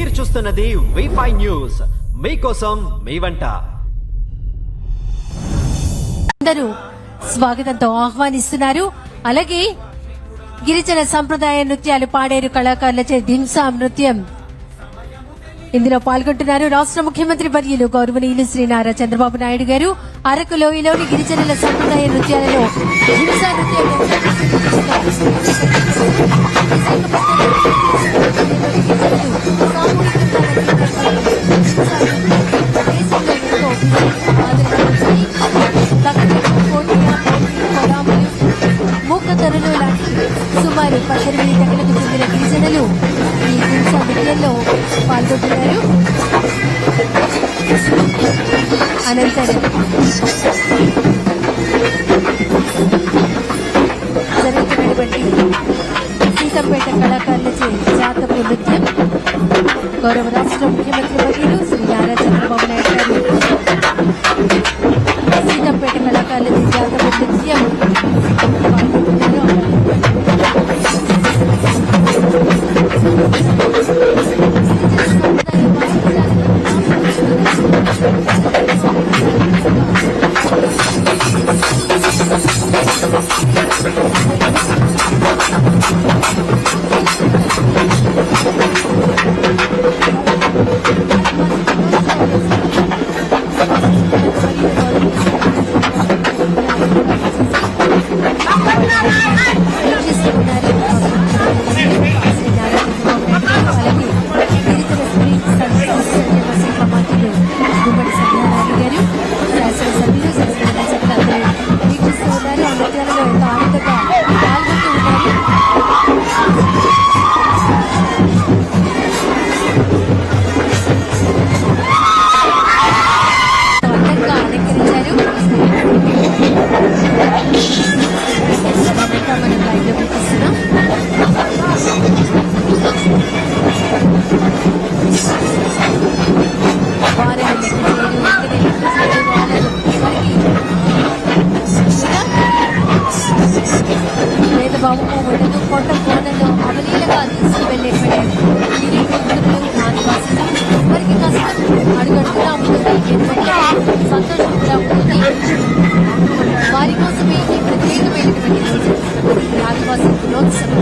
మీరు చూస్తున్నది wifi news మీకోసం మీ వంట. అందరూ స్వాగతంతో ఆహ్వానిస్తున్నారు. అలాగే గిరిజన సంప్రదాయ నృత్యాలు పాడేరు కళాకారులచే దింసా నృత్యం. ఇందులో పాల్గొంటున్నారు రాష్ట్ర ముఖ్యమంత్రి వర్యులు గౌరవనీయులు శ్రీ నారా చంద్రబాబు నాయుడు గారు. అరకు లోయలోని గిరిజనుల సంప్రదాయ నృత్యాలలో దింసా నృత్యం చెందిన ఈ హింసా నృత్యంలో పాల్గొంటున్నారు. అనంతరం జరుగుతున్నటువంటి సీతంపేట కళాకారులచే జాతపు నృత్యం గౌరవ రాష్ట్ర ముఖ్యమంత్రి వర్యులు శ్రీ నారా గుమ్మడి సత్యనారాయణ గారు శాసనసభ్యులు శాసనసభ్యులు అందరూ వీక్షిస్తూ ఉన్నారు. ఆ నృత్యాలలో ఎంతో ఆనందంగా పాల్గొంటూ ఉన్నారు అందంగా అలంకరించారు ఇంకా మనం లైవ్లో వీక్షిస్తున్నాం వారిని లెక్క చేయరు, ఇంటిని లెక్క చేయరు, వాళ్ళని వారికి వేదభావము ఉండదు కొండ కోనలు అవలీలగా తీసుకువెళ్ళేటువంటి గిరి వృద్ధులు ఆదివాసులు వారికి కష్టం అడుగడుగునా ఉంటుంది ఎంతో సంతోషం కూడా ఉంటుంది వారి కోసమే ఈ ప్రత్యేకమైనటువంటి రోజు ఈ ఆదివాసీ దినోత్సవం